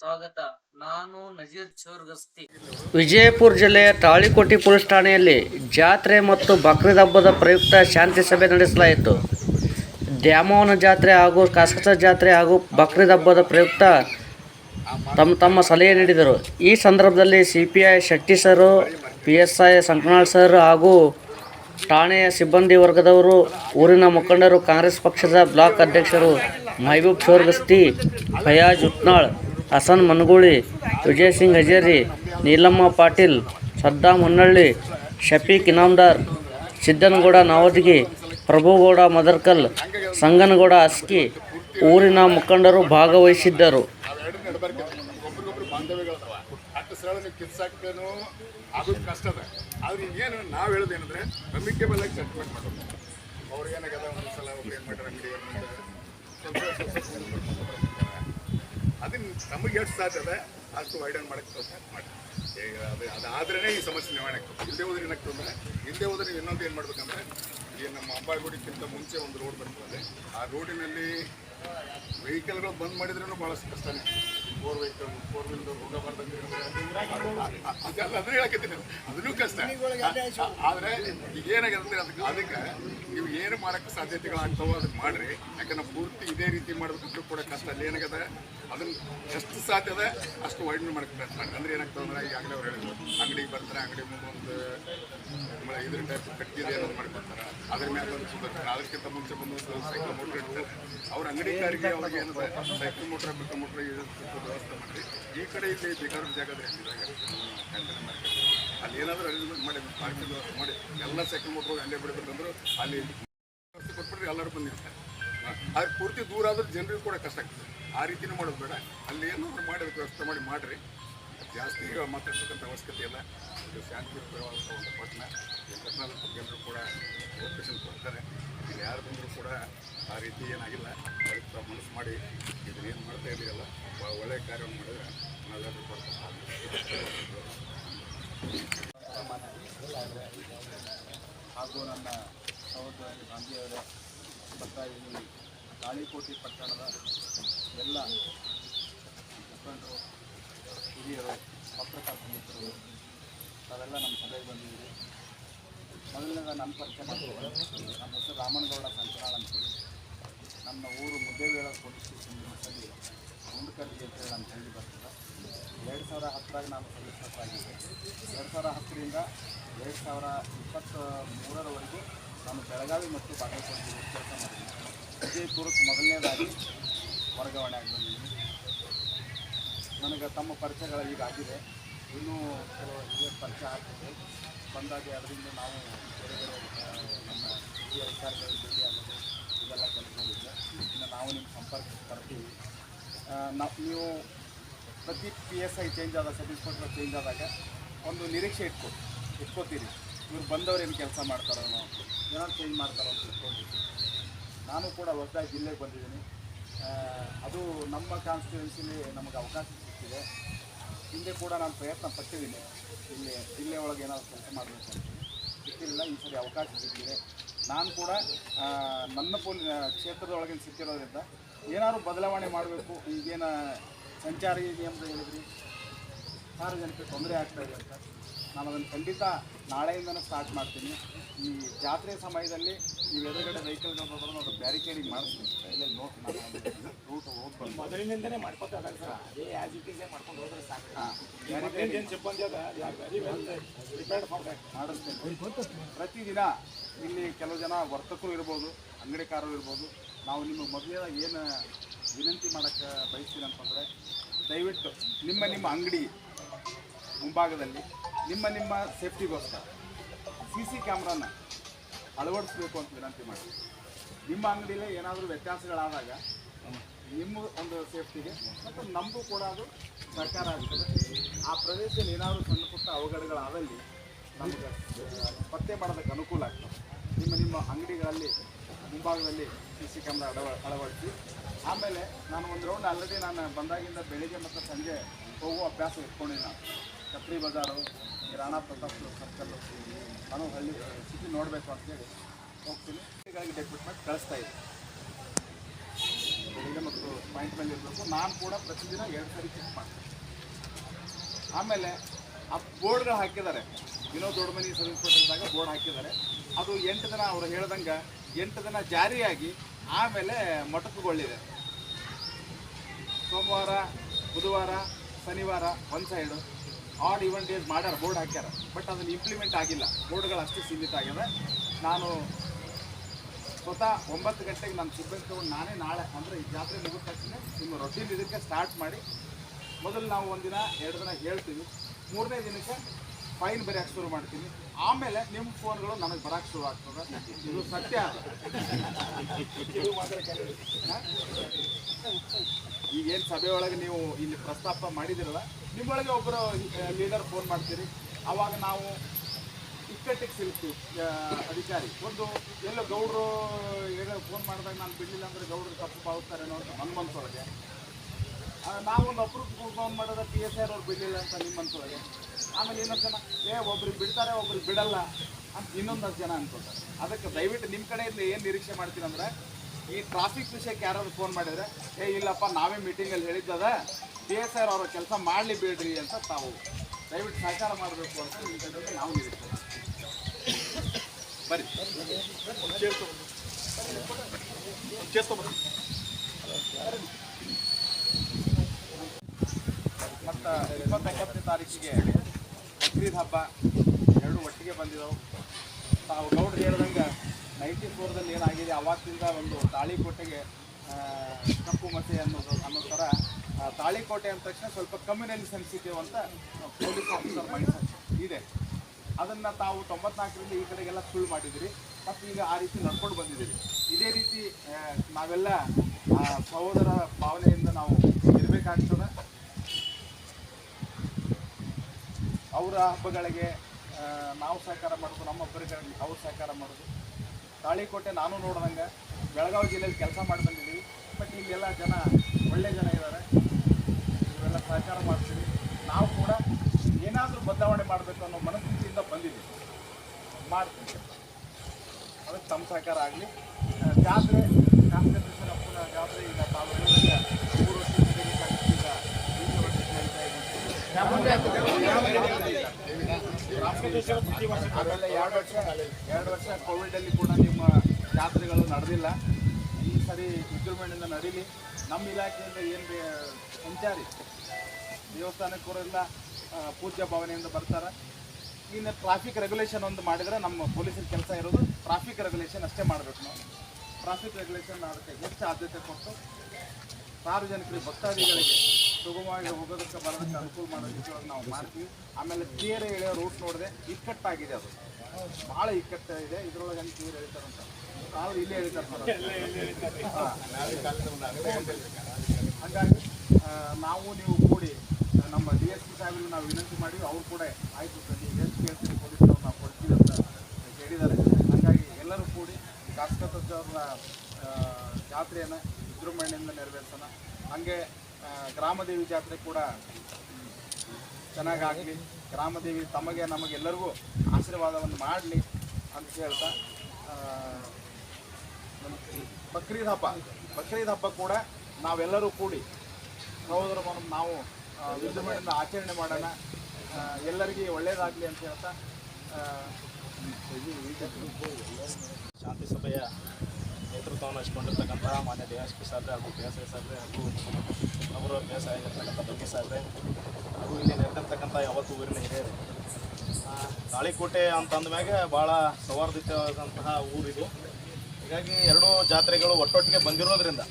ಸ್ವಾಗತ. ನಾನು ವಿಜಯಪುರ ಜಿಲ್ಲೆಯ ತಾಳಿಕೋಟಿ ಪೊಲೀಸ್ ಠಾಣೆಯಲ್ಲಿ ಜಾತ್ರೆ ಮತ್ತು ಬಕ್ರೀದ್ ಹಬ್ಬದ ಪ್ರಯುಕ್ತ ಶಾಂತಿ ಸಭೆ ನಡೆಸಲಾಯಿತು. ದ್ಯಾಮವನ ಜಾತ್ರೆ ಹಾಗೂ ಕಾಸಕಸ ಜಾತ್ರೆ ಹಾಗೂ ಬಕ್ರೀದ್ ಹಬ್ಬದ ಪ್ರಯುಕ್ತ ತಮ್ಮ ತಮ್ಮ ಸಲಹೆ ನೀಡಿದರು. ಈ ಸಂದರ್ಭದಲ್ಲಿ C P I Shetty sir P S I Sankanal sir ಹಾಗೂ ಠಾಣೆಯ ಸಿಬ್ಬಂದಿ ವರ್ಗದವರು, ಊರಿನ ಮುಖಂಡರು, ಕಾಂಗ್ರೆಸ್ ಪಕ್ಷದ ಬ್ಲಾಕ್ ಅಧ್ಯಕ್ಷರು ಮಹಬೂಬ್ ಚೋರ್ಗಸ್ತಿ ಫಯಾಜ್ ಉತ್ನಾಳ್, ಹಸನ್ ಮನಗೂಳಿ ವಿಜಯ್ ಸಿಂಗ್ ಹಜೇರಿ, ನೀಲಮ್ಮ ಪಾಟೀಲ್ ಸದ್ದಾಮ್ ಹೊನ್ನಳ್ಳಿ ಶಫೀಕ್ ಇನಾಮ್ದಾರ್, ಸಿದ್ದನಗೌಡ ನಾವದಗಿ, ಪ್ರಭುಗೌಡ ಮದರ್ಕಲ್, ಸಂಗನಗೌಡ ಅಸ್ಕಿ, ಊರಿನ ಮುಖಂಡರು ಭಾಗವಹಿಸಿದ್ದರು. ಏನು ಅಂಗಡಿ? ಅದನ್ನ ನಮಗೆ ಎಷ್ಟು ಸಾಧ್ಯ ಅದ, ಅಷ್ಟು ವೈಡನ್ ಮಾಡಕ್ಕೆ ಪ್ರಯತ್ನ ಮಾಡಿ. ಈಗ ಅದು ಅದಾದ್ರೇ ಈ ಸಮಸ್ಯೆ ನಿವಾರಣೆ ಇಲ್ಲದೆ ಹೋದ್ರೆ ಏನಕ್ಕೆ ಅಂದ್ರೆ ಇಲ್ಲದೆ ಹೋದ್ರೆ ಇನ್ನೊಂದು ಏನು ಮಾಡ್ಬೇಕಂದ್ರೆ, ಈ ನಮ್ಮ ಅಂಬಾಗುಡಿಕ್ಕಿಂತ ಮುಂಚೆ ಒಂದು ರೋಡ್ ಬರ್ತದೆ ಆ ರೋಡಿನಲ್ಲಿ ವೆಹಿಕಲ್ಗಳು ಬಂದ್ ಮಾಡಿದ್ರೂ ಬಹಳಷ್ಟು ಕಷ್ಟನೇ. ಫೋರ್ ವೆಹಿಕಲ್ ಫೋರ್ ವೀಲ್ ಹೋಗಬಾರ್ದಂಗೆ ಅದೆಲ್ಲ ಅದನ್ನ ಹೇಳಕತ್ತೀನಿ ಅದನ್ನೂ ಕಷ್ಟ. ಆದರೆ ಈಗ ಏನಾಗಿದೆ ಅದಕ್ಕೆ ಅದಕ್ಕೆ ನೀವು ಏನು ಮಾಡಕ್ಕೆ ಸಾಧ್ಯತೆಗಳಾಗ್ತಾವೋ ಅದಕ್ಕೆ ಮಾಡ್ರಿ. ಯಾಕಂದ್ರೆ ಪೂರ್ತಿ ಇದೇ ರೀತಿ ಮಾಡ್ಬೇಕಂದ್ರೂ ಕೂಡ ಕಷ್ಟ. ಅಲ್ಲಿ ಏನಾಗದ? ಅದನ್ನ ಎಷ್ಟು ಸಾಧ್ಯ ಅದ ಅಷ್ಟು ವೈಡ್ ಮಾಡಕ್ಕೆ ಪ್ರಯತ್ನ ಮಾಡಿ ಅಂದ್ರೆ ಏನಾಗ್ತದೆ ಅಂದ್ರೆ ಈಗಾಗಲೇ ಅವ್ರು ಹೇಳಿದ್ರು ಅಂಗಡಿಗೆ ಬರ್ತಾರೆ ಅಂಗಡಿ ಮುಂದೆ ಒಂದು ಇದ್ರ ಟೈಪ್ ಕಟ್ಟಿದೆ ಅನ್ನೋದು ಮಾಡ್ಕೊಡ್ತಾರೆ. ಅದ್ರ ಮೇಲೆ ಒಂದು ಸುಧಾರಿಸ್ತಾರೆ ಅದಕ್ಕಿಂತ ಮುಂಚೆ ಬಂದು ಸೈಕಲ್ ಮೋಟ್ರ್ ಇಡ್ತಾರೆ. ಅವ್ರ ಅಂಗಡಿಕಾರಿಗೆ ಅವ್ರಿಗೆ ಏನದ? ಸೈಕಲ್ ಮೋಟ್ರ್ ಬಿಟ್ಟು ಮೋಟ್ರ್ ವ್ಯವಸ್ಥೆ ಈ ಕಡೆ ಇಲ್ಲಿ ಬೇಕಾದ ಜಾಗದಲ್ಲಿ ಅಲ್ಲಿ ಏನಾದರೂ ಅರೇಂಜ್ಮೆಂಟ್ ಮಾಡಿ ವ್ಯವಸ್ಥೆ ಮಾಡಿ ಎಲ್ಲ ಸೈಕಲ್ ಹೋಗಿ ಅಲ್ಲೇ ಬಿಡಬೇಕಂದ್ರು ಅಲ್ಲಿ ವ್ಯವಸ್ಥೆ ಕೊಟ್ಬಿಟ್ರೆ ಎಲ್ಲರೂ ಬಂದಿರ್ತಾರೆ ಅದು ಪೂರ್ತಿ ದೂರ ಆದ್ರೆ ಜನರಿಗೆ ಕೂಡ ಕಷ್ಟ ಆಗ್ತದೆ ಆ ರೀತಿನೂ ಮಾಡೋದು ಬೇಡ ಅಲ್ಲಿ ಏನಾದ್ರು ಮಾಡಿ ವ್ಯವಸ್ಥೆ ಮಾಡಿ ಮಾಡಿರಿ ಜಾಸ್ತಿ ಮಾತಾಡ್ತಕ್ಕಂಥ ಅವಶ್ಯಕತೆ ಇಲ್ಲ ಇದು ಶಾಂತಿಯುತವಾದಂಥ ಒಂದು ಪಟ್ಟಣ ಪಟ್ಟಣದ ಎಲ್ಲರೂ ಕೂಡ ಒಪ್ಪಿಷನ್ ಕೊಡ್ತಾರೆ ಇಲ್ಲಿ ಯಾರು ಬಂದರೂ ಕೂಡ ಆ ರೀತಿ ಏನಾಗಿಲ್ಲ. ಅದಕ್ಕೆ ಮನಸ್ಸು ಮಾಡಿ ಇದನ್ನೇನು ಮಾಡ್ತಾ ಇರಲಿಲ್ಲ ಒಳ್ಳೆಯ ಕಾರ್ಯವನ್ನು ಮಾಡಿದ್ರೆ ನಾವೆಲ್ಲರೂ ಕೊಡ್ತಾರೆ ಹಾಗೂ ನನ್ನ ಸಹೋದರಿ ಗಾಂಧಿಯವರ ಮತ್ತು ಇಲ್ಲಿ ತಾಳಿಕೋಟೆ ಪಟ್ಟಣದ ಎಲ್ಲ ಮುಖಂಡರು, ಹಿರಿಯರು ಪತ್ರಕರ್ತ ಮಿತ್ರರು ತಾವೆಲ್ಲ ನಮ್ಮ ಸಭೆಗೆ ಬಂದಿದ್ದೀರಿ ಮೊದಲನೇದ ನನ್ನ ಪರಿಚಯ ನಮ್ಮ ಹೆಸರು ರಾಮನಗೌಡ ಸಂಚನಾಳ್ ಅಂತೇಳಿ ನಮ್ಮ ಊರು ಮುದ್ದೇವೇಳ ಪೊಲೀಸ್ ಸ್ಟೇಷನ್ ಕಡೆ ಅಂತೇಳಿ ನಮ್ಮ ಹೇಳಿ ಬರ್ತದೆ. ಎರಡು ಸಾವಿರ ಹತ್ತರಾಗ ನಾನು ಸರ್ವಿಸ್ ಆಗಿದೆ ಎರಡು ಸಾವಿರ ಹತ್ತರಿಂದ ಎರಡು ಸಾವಿರ ಇಪ್ಪತ್ತ ಮೂರರವರೆಗೆ ನಾನು ಬೆಳಗಾವಿ ಮತ್ತು ಬಾಗಲಕೋಟೆ ಕೆಲಸ ಮಾಡಿದ್ದೀನಿ ವಿಜಯಪುರಕ್ಕೆ ಮೊದಲನೇದಾಗಿ ವರ್ಗಾವಣೆ ಆಗಿ ಬಂದಿದ್ದೀನಿ ನನಗೆ ತಮ್ಮ ಪರಿಚಯಗಳ ಈಗ ಆಗಿದೆ ಇನ್ನೂ ಕೆಲವು ಪರಿಚಯ ಆಗ್ತದೆ. ಬಂದಾಗ ಅದರಿಂದ ನಾವು ಬೇರೆ ಬೇರೆ ನಮ್ಮ ಹಿರಿಯ ಅಧಿಕಾರಿಗಳ ಭೇಟಿ ಆಗೋದು, ಇದೆಲ್ಲ ಕೆಲಸಗಳಿದೆ ಇನ್ನು ನಾವು ನಿಮ್ಮ ಸಂಪರ್ಕ ಬರ್ತೀವಿ. ನಾವು, ನೀವು ಪ್ರತಿ ಪಿ ಎಸ್ ಐ ಚೇಂಜ್ ಆದಾಗ ಸಬ್ ಇನ್ಸ್ಪೆಕ್ಟರ್ ಚೇಂಜ್ ಆದಾಗ ಒಂದು ನಿರೀಕ್ಷೆ ಇಟ್ಕೊ ಇಟ್ಕೋತೀರಿ. ಇವ್ರು ಬಂದವ್ರು ಏನು ಕೆಲಸ ಮಾಡ್ತಾರೋ ಏನಾದ್ರು ಚೇಂಜ್ ಮಾಡ್ತಾರೋ ಅಂತ ಇಟ್ಕೊಂಡಿದ್ದೆ ನಾನು ಕೂಡ ಹೊಸದಾಗಿ ಜಿಲ್ಲೆಗೆ ಬಂದಿದ್ದೀನಿ. ಅದು ನಮ್ಮ ಕಾನ್ಸ್ಟಿಟ್ಯೂನ್ಸಿಲಿ ನಮಗೆ ಅವಕಾಶ ಸಿಕ್ಕಿದೆ. ಹಿಂದೆ ಕೂಡ ನಾನು ಪ್ರಯತ್ನ ಪಟ್ಟಿದ್ದೀನಿ. ಇಲ್ಲಿ ಜಿಲ್ಲೆ ಒಳಗೆ ಏನಾದರೂ ಕೆಲಸ ಮಾಡಬೇಕು ಅಂತ ಸಿಕ್ಕಿರಲಿಲ್ಲ ಈ ಸರಿ ಅವಕಾಶ ಸಿಕ್ಕಿದೆ. ನಾನು ಕೂಡ ನನ್ನ ಪೊಲೀ ಕ್ಷೇತ್ರದೊಳಗೆ ಸಿಕ್ಕಿರೋದ್ರಿಂದ ಏನಾದರೂ ಬದಲಾವಣೆ ಮಾಡಬೇಕು, ಈಗೇನು ಸಂಚಾರಿ ನಿಯಮದ ಹೇಳಿದ್ರಿ? ಸಾರ್ವಜನಿಕ ತೊಂದರೆ ಆಗ್ತಾ ಇದೆ ಅಂತ. ನಾನು ಅದನ್ನು ಖಂಡಿತ ನಾಳೆಯಿಂದನೂ ಸ್ಟಾರ್ಟ್ ಮಾಡ್ತೀನಿ. ಈ ಜಾತ್ರೆ ಸಮಯದಲ್ಲಿ ನೀವು ಎದುರುಗಡೆ ವೆಹಿಕಲ್ಗಳು ಬರೋದನ್ನು ಅದು ಬ್ಯಾರಿಕೇಡಿಂಗ್ ಮಾಡಿಸ್ತೀನಿ. ಇಲ್ಲೇ ನೋಟ್ ರೂಟ್ ಹೋಗ್ಬೋದು ಮೊದಲಿನಿಂದನೇ ಮಾಡ್ಕೊತಾ ಸರ್. ಅದೇ ಇಟ್ ಈಸ್ ಮಾಡ್ಕೊಂಡು ಹೋದ್ರೆ ಸಾಕು. ಹಾಂ. ಸಿಬ್ಬಂದಿ ಅದ? ವೆರಿ ವೆಲ್ ಪ್ರಿಪೇರ್ಡ್ ಫಾರ್ ಮಾಡಿಸ್ತೇನೆ. ಪ್ರತಿದಿನ ಇಲ್ಲಿ ಕೆಲವು ಜನ ವರ್ತಕರು ಇರ್ಬೋದು ಅಂಗಡಿಕಾರರು ಇರ್ಬೋದು ನಾವು ನಿಮ್ಮ ಮೊದಲೇದಾಗಿ ಏನು ವಿನಂತಿ ಮಾಡೋಕ್ಕೆ ಬಯಸ್ತೀನಿ ಅಂತಂದರೆ ದಯವಿಟ್ಟು ನಿಮ್ಮ ನಿಮ್ಮ ಅಂಗಡಿ ಮುಂಭಾಗದಲ್ಲಿ ನಿಮ್ಮ ನಿಮ್ಮ ಸೇಫ್ಟಿಗೋಸ್ಕರ. ಸಿ ಸಿ ಕ್ಯಾಮ್ರಾನ ಅಳವಡಿಸ್ಬೇಕು ಅಂತ ವಿನಂತಿ ಮಾಡಿ ನಿಮ್ಮ ಅಂಗಡಿಲೇ ಏನಾದರೂ ವ್ಯತ್ಯಾಸಗಳಾದಾಗ ನಿಮ್ಮ ಒಂದು ಸೇಫ್ಟಿಗೆ ಮತ್ತು ನಮಗೂ ಕೂಡ ಅದು ಸರ್ಕಾರ ಆಗ್ತದೆ. ಆ ಪ್ರದೇಶದಲ್ಲಿ ಏನಾದರೂ ಸಣ್ಣ ಪುಟ್ಟ ಅವಘಡಗಳಾದಲ್ಲಿ ನಮಗೆ ಪತ್ತೆ ಮಾಡೋದಕ್ಕೆ ಅನುಕೂಲ ಆಗ್ತದೆ. ನಿಮ್ಮ ನಿಮ್ಮ ಅಂಗಡಿಗಳಲ್ಲಿ, ಮುಂಭಾಗದಲ್ಲಿ ಸಿ ಸಿ ಕ್ಯಾಮ್ರಾ ಅಳವ, ಅಳವಡಿಸಿ. ಆಮೇಲೆ ನಾನು ಒಂದು ರೌಂಡ್ ಆಲ್ರೆಡಿ ನಾನು ಬಂದಾಗಿಂದ ಬೆಳಿಗ್ಗೆ ಮತ್ತು ಸಂಜೆ ಹೋಗುವ ಅಭ್ಯಾಸ ಇಟ್ಕೊಂಡಿದ್ದೀನಿ ನಾನು. ಕತ್ರಿ ಬಜಾರು ರಾಣಾ ಪ್ರತಾಪ್ ಸರ್ಕಲ್ಲು ನಾನು ಹಳ್ಳಿ ಸಿಟಿ ನೋಡಬೇಕು ಅಂತೇಳಿ ಹೋಗ್ತೀನಿ. ಹೀಗಾಗಿ ಡೆಪ್ಯೂಟ್ಮೆಂಟ್ ಕಳಿಸ್ತಾ ಬೆಳಿಗ್ಗೆ ಮತ್ತು ಪಾಯಿಂಟ್ ಮೇಲೆ ಇರಬೇಕು. ನಾನು ಕೂಡ ಪ್ರತಿದಿನ ಎರಡು ಸಾರಿ ಚೆಕ್ ಮಾಡ್ತೀನಿ. ಆಮೇಲೆ ಆ ಬೋರ್ಡ್ಗಳು ಹಾಕಿದ್ದಾರೆ. ಇನ್ನೋ ದೊಡ್ಡ ಮನೆ ಸರ್ವಿಸ್ ಕೊಟ್ಟಿದ್ದಾಗ ಬೋರ್ಡ್ ಹಾಕಿದ್ದಾರೆ. ಅದು ಎಂಟು ದಿನ ಅವರು ಹೇಳ್ದಂಗೆ ಎಂಟು ದಿನ ಜಾರಿಯಾಗಿ ಆಮೇಲೆ ಮೊಟಕುಗೊಳ್ಳಿದೆ. ಸೋಮವಾರ, ಬುಧವಾರ, ಶನಿವಾರ ಒಂದು ಸೈಡು ಆಡ್ ಈವನ್ ಡೇಸ್ ಮಾಡ್ಯಾರ ಬೋರ್ಡ್ ಹಾಕ್ಯಾರ. ಬಟ್ ಅದನ್ನು ಇಂಪ್ಲಿಮೆಂಟ್ ಆಗಿಲ್ಲ. ಬೋರ್ಡ್ಗಳು ಅಷ್ಟೇ ಸೀಮಿತ ಆಗ್ಯದ ನಾನು ಸ್ವತಃ ಒಂಬತ್ತು ಗಂಟೆಗೆ ನಾನು ಸಿಬ್ಬಂದಿ ತಗೊಂಡು ನಾನೇ ನಾಳೆ ಅಂದರೆ ಈ ಜಾತ್ರೆ ಮುಗಿದ ತಕ್ಷಣ ನಿಮ್ಮ ರೊಟೀನ್ ಇದಕ್ಕೆ ಸ್ಟಾರ್ಟ್ ಮಾಡಿ. ಮೊದಲು ನಾವು ಒಂದಿನ, ಎರಡು ದಿನ ಹೇಳ್ತೀವಿ. ಮೂರನೇ ದಿನಕ್ಕೆ ಫೈನ್ ಬರೆಯಕ್ಕೆ ಶುರು ಮಾಡ್ತೀನಿ. ಆಮೇಲೆ ನಿಮ್ಮ ಫೋನ್ಗಳು ನನಗೆ ಬರಕ್ಕೆ ಶುರು ಆಗ್ತದೆ. ಇದು ಸತ್ಯ? ಈಗೇನು ಸಭೆ ಒಳಗೆ ನೀವು ಇಲ್ಲಿ ಪ್ರಸ್ತಾಪ ಮಾಡಿದಿರಲ್ಲ, ನಿಮ್ಮೊಳಗೆ ಒಬ್ಬರು ಲೀಡರ್ ಫೋನ್ ಮಾಡ್ತೀರಿ. ಆವಾಗ ನಾವು ಇಕ್ಕಟ್ಟಿಗೆ ಸಿಗ್ತೀವಿ ಅಧಿಕಾರಿ. ಒಂದು ಎಲ್ಲ ಗೌಡ್ರು ಏನೋ ಫೋನ್ ಮಾಡಿದಾಗ ನಾನು ಬಿಡಲಿಲ್ಲ ಅಂದರೆ ಗೌಡ್ರು ತಪ್ಪು ಭಾವಿಸ್ತಾರೇನೋ ಅಂತ ನನ್ನ ಮನಸ್ಸೊಳಗೆ ನಾವೊಂದು ಒಬ್ಬರು ಫೋನ್ ಮಾಡಿದ್ರೆ ಪಿ ಎಸ್ ಐ ಅವ್ರು ಬಿಡಲಿಲ್ಲ ಅಂತ ನಿಮ್ಮ ಮನಸ್ಸೊಳಗೆ ಆಮೇಲೆ ಇನ್ನೊಂದು ಜನ, ಏ ಒಬ್ರಿಗೆ ಬಿಡ್ತಾರೆ ಒಬ್ರಿಗೆ ಬಿಡಲ್ಲ ಅಂತ ಇನ್ನೊಂದಷ್ಟು ಜನ ಅನ್ಕೋತಾರೆ. ಅದಕ್ಕೆ ದಯವಿಟ್ಟು ನಿಮ್ಮ ಕಡೆಯಿಂದ ಏನು ನಿರೀಕ್ಷೆ ಮಾಡ್ತೀನಿ ಅಂದ್ರೆ, ಈ ಟ್ರಾಫಿಕ್ ವಿಷಯಕ್ಕೆ ಯಾರಾದ್ರು ಫೋನ್ ಮಾಡಿದರೆ, ಏ, ಇಲ್ಲಪ್ಪ, ನಾವೇ ಮೀಟಿಂಗಲ್ಲಿ ಹೇಳಿದ್ದದ, ಡಿ ಎಸ್ ಆರ್ ಅವರು ಕೆಲಸ ಮಾಡಲಿ ಬಿಡ್ರಿ ಅಂತ ತಾವು ದಯವಿಟ್ಟು ಸಹಕಾರ ಮಾಡಬೇಕು ಅಂತ ನಿಮ್ಮ ಕಡೆಯಿಂದ ನಾವು ನಿರೀಕ್ಷೆ. ಬರ್ರಿ ಮತ್ತು ಇಪ್ಪತ್ತೊಂಬತ್ತನೇ ತಾರೀಕಿಗೆ ಬಕ್ರೀದ್ ಹಬ್ಬ, ಎರಡು ಒಟ್ಟಿಗೆ ಬಂದಿದ್ದವು ತಾವು ಗೌಡ್ರು ಹೇಳ್ದಂಗೆ ನೈಂಟಿ ಫೋರ್ದಲ್ಲಿ ಏನಾಗಿದೆ, ಅವಾಗಿಂದ ಒಂದು ತಾಳಿಕೋಟೆಗೆ ಕಪ್ಪು ಮಸೆ ಅನ್ನೋದು ಅನ್ನೋ ಥರ ತಾಳಿಕೋಟೆ ಅಂದ ತಕ್ಷಣ ಸ್ವಲ್ಪ ಕಮ್ಯುನಲ್ ಸೆನ್ಸಿಟಿವ್ ಅಂತ ಪೊಲೀಸ್ ಆಫೀಸರ್ ಮೈಂಡ್ ಇದೆ. ಅದನ್ನು ತಾವು ತೊಂಬತ್ನಾಲ್ಕರಿಂದ ಈ ಕಡೆಗೆಲ್ಲ ಸುಳ್ಳು ಮಾಡಿದಿರಿ. ಮತ್ತು ಈಗ ಆ ರೀತಿ ನಡ್ಕೊಂಡು ಬಂದಿದ್ದೀರಿ. ಇದೇ ರೀತಿ ನಾವೆಲ್ಲ ಸಹೋದರ ಭಾವನೆಯಿಂದ ನಾವು ಇರಬೇಕಾಗ್ತದೆ. ಅವರ ಹಬ್ಬಗಳಿಗೆ ನಾವು ಸಹಕಾರ ಮಾಡೋದು ನಮ್ಮ ಹಬ್ಬಗಳಿಗೆ ಅವ್ರು ಸಹಕಾರ ಮಾಡೋದು. ತಾಳಿಕೋಟೆ ನಾನು ನೋಡ್ದಂಗೆ, ಬೆಳಗಾವಿ ಜಿಲ್ಲೆಯಲ್ಲಿ ಕೆಲಸ ಮಾಡಿ ಬಂದಿದ್ದೀವಿ. ಬಟ್ ಇಲ್ಲೆಲ್ಲ ಜನ, ಒಳ್ಳೆ ಜನ ಇದ್ದಾರೆ. ಇವೆಲ್ಲ ಸಹಕಾರ ಮಾಡ್ತೀವಿ. ನಾವು ಕೂಡ ಏನಾದರೂ ಬದಲಾವಣೆ ಮಾಡಬೇಕು ಅನ್ನೋ ಮನಸ್ಥಿತಿಯಿಂದ ಬಂದಿದ್ದೀವಿ. ಮಾಡ್ತೀವಿ. ಅದಕ್ಕೆ ತಮ್ಮ ಸಹಕಾರ ಆಗಲಿ. ಜಾತ್ರೆ ಜಾತ್ರೆ ಜಾತ್ರೆ ಈಗ ತಾವು ಹೇಳಿದಾಗ ಮೂರು ವರ್ಷದ ಹಿಂದೆ ಈಗ ಐದು ವರ್ಷಕ್ಕೆ ನಡೀತಾ ಇದೆ ಎರಡು ವರ್ಷ ಎರಡು ವರ್ಷ ಕೋವಿಡಲ್ಲಿ ಕೂಡ ನಿಮ್ಮ ಜಾತ್ರೆಗಳು ನಡೆದಿಲ್ಲ ಈ ಸರಿ ವಿಜೃಂಭಣೆಯಿಂದ ನಡೀಲಿ ನಮ್ಮ ಇಲಾಖೆಯಿಂದ ಏನು ಸಂಚಾರಿ ದೇವಸ್ಥಾನಕ್ಕವರೆಲ್ಲ ಆ, ಪೂಜ್ಯ ಭಾವನೆಯಿಂದ ಬರ್ತಾರೆ ಇನ್ನು ಟ್ರಾಫಿಕ್ ರೆಗ್ಯುಲೇಷನ್ ಒಂದು ಮಾಡಿದರೆ ನಮ್ಮ ಪೊಲೀಸರ ಕೆಲಸ ಇರೋದು ಟ್ರಾಫಿಕ್ ರೆಗ್ಯುಲೇಷನ್ ಅಷ್ಟೇ ಮಾಡಬೇಕು ನಾವು ಟ್ರಾಫಿಕ್ ರೆಗ್ಯುಲೇಷನ್ ಅದಕ್ಕೆ ಹೆಚ್ಚು ಆದ್ಯತೆ ಕೊಟ್ಟು ಸಾರ್ವಜನಿಕರಿಗೆ ಭಕ್ತಾದಿಗಳಿಗೆ ಸುಗಮವಾಗಿ ಹೋಗೋದಕ್ಕೆ ಬರೋದಕ್ಕೆ ಅನುಕೂಲ ಮಾಡೋದಕ್ಕೆ ನಾವು ಮಾಡ್ತೀವಿ. ಆಮೇಲೆ ತೇರೆ ಎಳೆಯೋ ರೂಟ್ ನೋಡಿದೆ ಇಕ್ಕಟ್ಟಾಗಿದೆ ಅದು. ಭಾಳ ಇಕ್ಕಟ್ಟು ಇದೆ ಇದ್ರೊಳಗೆ ಅಂತ ತೇರು ಹೇಳ್ತಾರಂತ ಅವ್ರು ಇಲ್ಲೇ ಹೇಳ್ತಾರೆ ಹಾಗಾಗಿ ನಾವು ನೀವು ಕೂಡಿ ನಮ್ಮ ಡಿ ಎಸ್ ಪಿ ಸಾಹೇಬ್ ನಾವು ವಿನಂತಿ ಮಾಡಿ ಅವ್ರು ಕೂಡ ಆಯಿತು ಸರ್ ನೀವು ಎಷ್ಟು ಕೇಳ್ತೀರಿ ಪೊಲೀಸರು ನಾವು ಕೊಡ್ತೀವಿ ಅಂತ ಹೇಳಿದ್ದಾರೆ. ಹಾಗಾಗಿ ಎಲ್ಲರೂ ಕೂಡಿ ಶಾಸಕತ್ವರ ಜಾತ್ರೆಯನ್ನು ವಿಜೃಂಭಣೆಯಿಂದ ನೆರವೇರಿಸೋಣ. ಹಾಗೆ ಗ್ರಾಮದೇವಿ ಜಾತ್ರೆ ಕೂಡ ಚೆನ್ನಾಗಾಗಲಿ. ಗ್ರಾಮದೇವಿ ತಮಗೆ, ನಮಗೆಲ್ಲರಿಗೂ ಆಶೀರ್ವಾದವನ್ನು ಮಾಡಲಿ ಅಂತ ಹೇಳ್ತಾ ಬಕ್ರೀದ್ ಹಬ್ಬ ಬಕ್ರೀದ್ ಹಬ್ಬ ಕೂಡ ನಾವೆಲ್ಲರೂ ಕೂಡಿ ಸಹೋದರ ನಾವು ವಿಜೃಂಭಣೆಯಿಂದ ಆಚರಣೆ ಮಾಡೋಣ. ಎಲ್ಲರಿಗೆ ಒಳ್ಳೆಯದಾಗಲಿ ಅಂತ ಹೇಳ್ತಾ ಶಾಂತಿ ಸಭೆಯ ನೇತೃತ್ವವನ್ನು ಹಚ್ಕೊಂಡಿರ್ತಕ್ಕಂತಹ ಮಾನ್ಯ ಪಿ ಸಾಹೇಬ್ರೆ ಹಾಗೂ ಪಿ ಎಸ್ ಐ ಸಾಬ್ರೆ ಹಾಗೂ ನಮ್ಮೂರ ಪಿ ಎಸ್ ಐ ಆಗಿರ್ತಕ್ಕಂಥ ಬಗ್ಗೆ ಸಾಹೇಬ್ರೆ ಹಾಗೂ ಇಲ್ಲಿ ನೆರೆದಿರ್ತಕ್ಕಂಥ ಯಾವತ್ತು ಊರಿನ ಹಿರಿಯರು. ತಾಳಿಕೋಟೆ ಅಂತ ಅಂದಮ್ಯಾಗ ಭಾಳ ಸೌಹಾರ್ದಿತವಾದಂತಹ ಊರಿದು. ಹೀಗಾಗಿ ಎರಡೂ ಜಾತ್ರೆಗಳು ಒಟ್ಟೊಟ್ಟಿಗೆ ಬಂದಿರೋದ್ರಿಂದ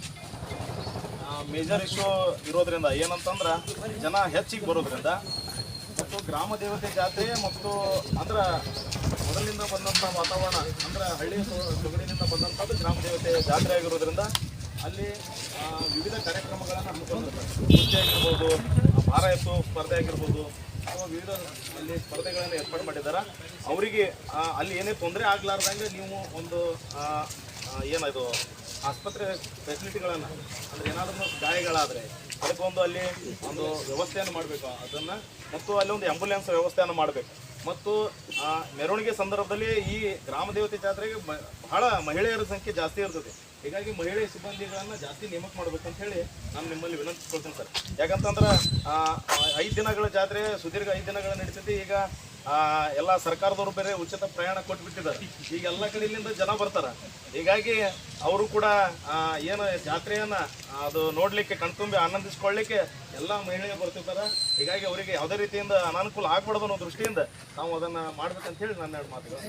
ಮೇಜರ್ ಇಶ್ಯೂ ಇರೋದ್ರಿಂದ ಏನಂತಂದ್ರೆ ಜನ ಹೆಚ್ಚಿಗೆ ಬರೋದ್ರಿಂದ ಮತ್ತು ಗ್ರಾಮ ದೇವತೆ ಜಾತ್ರೆ ಮತ್ತು ಅಂದ್ರೆ ಮೊದಲಿನಿಂದ ಬಂದಂಥ ವಾತಾವರಣ, ಅಂದ್ರೆ ಹಳ್ಳಿ ಸೊಗಡಿನಿಂದ ಬಂದಂಥದ್ದು ಗ್ರಾಮ ದೇವತೆ ಜಾತ್ರೆ ಆಗಿರೋದ್ರಿಂದ ಅಲ್ಲಿ ವಿವಿಧ ಕಾರ್ಯಕ್ರಮಗಳನ್ನು ಹಮ್ಮಿಕೊಂಡಿರ್ತಾರೆ. ಕುಸ್ತಿ ಆಗಿರ್ಬೋದು, ಭಾರ ಎತ್ತು ಸ್ಪರ್ಧೆ ಆಗಿರ್ಬೋದು, ಅಥವಾ ವಿವಿಧ ಅಲ್ಲಿ ಸ್ಪರ್ಧೆಗಳನ್ನು ಏರ್ಪಾಡು ಮಾಡಿದ್ದಾರೆ ಅವರಿಗೆ ಅಲ್ಲಿ ಏನೇ ತೊಂದರೆ ಆಗ್ಲಾರ್ದಂಗೆ ನೀವು ಒಂದು ಏನಾಯಿತು ಆಸ್ಪತ್ರೆ ಫೆಸಿಲಿಟಿಗಳನ್ನು ಅಂದರೆ ಏನಾದರೂ ಗಾಯಗಳಾದರೆ ಅದಕ್ಕೊಂದು ಅಲ್ಲಿ ಒಂದು ವ್ಯವಸ್ಥೆಯನ್ನು ಮಾಡಬೇಕು. ಅದನ್ನು ಮತ್ತು ಅಲ್ಲಿ ಒಂದು ಆ್ಯಂಬುಲೆನ್ಸ್ ವ್ಯವಸ್ಥೆಯನ್ನು ಮಾಡಬೇಕು. ಮತ್ತು ಮೆರವಣಿಗೆ ಸಂದರ್ಭದಲ್ಲಿ ಈ ಗ್ರಾಮ ದೇವತೆ ಜಾತ್ರೆಗೆ ಬಹಳ ಮಹಿಳೆಯರ ಸಂಖ್ಯೆ ಜಾಸ್ತಿ ಇರ್ತದೆ. ಹೀಗಾಗಿ ಮಹಿಳೆ ಸಿಬ್ಬಂದಿಗಳನ್ನು ಜಾಸ್ತಿ ನೇಮಕ ಮಾಡ್ಬೇಕಂತ ಹೇಳಿ ನಾನು ನಿಮ್ಮಲ್ಲಿ ವಿನಂತಿಸ್ಕೊಳ್ತೇನೆ ಸರ್. ಯಾಕಂತಂದ್ರೆ ಐದು ದಿನಗಳ ಜಾತ್ರೆ, ಸುದೀರ್ಘ ಐದು ದಿನಗಳ ನಡೀತೈತಿ. ಈಗ ಎಲ್ಲ ಸರ್ಕಾರದವರು ಬೇರೆ ಉಚಿತ ಪ್ರಯಾಣ ಕೊಟ್ಬಿಟ್ಟಿದ್ದಾರೆ. ಈಗ ಎಲ್ಲ ಕಡೆಯಿಂದ ಜನ ಬರ್ತಾರೆ. ಹೀಗಾಗಿ ಅವರು ಕೂಡ ಏನು ಜಾತ್ರೆಯನ್ನ ಅದು ನೋಡಲಿಕ್ಕೆ, ಕಣ್ತುಂಬಿ ಆನಂದಿಸ್ಕೊಳ್ಳಿಕ್ಕೆ ಎಲ್ಲ ಮಹಿಳೆಯರು ಬರ್ತಿರ್ತಾರೆ. ಹೀಗಾಗಿ ಅವರಿಗೆ ಯಾವುದೇ ರೀತಿಯಿಂದ ಅನಾನುಕೂಲ ಆಗ್ಬಾರ್ದು ಅನ್ನೋ ದೃಷ್ಟಿಯಿಂದ ನಾವು ಅದನ್ನ ಮಾಡ್ಬೇಕಂತ ಹೇಳಿ ನನ್ನ ಎರಡು ಮಾತುಗಳು.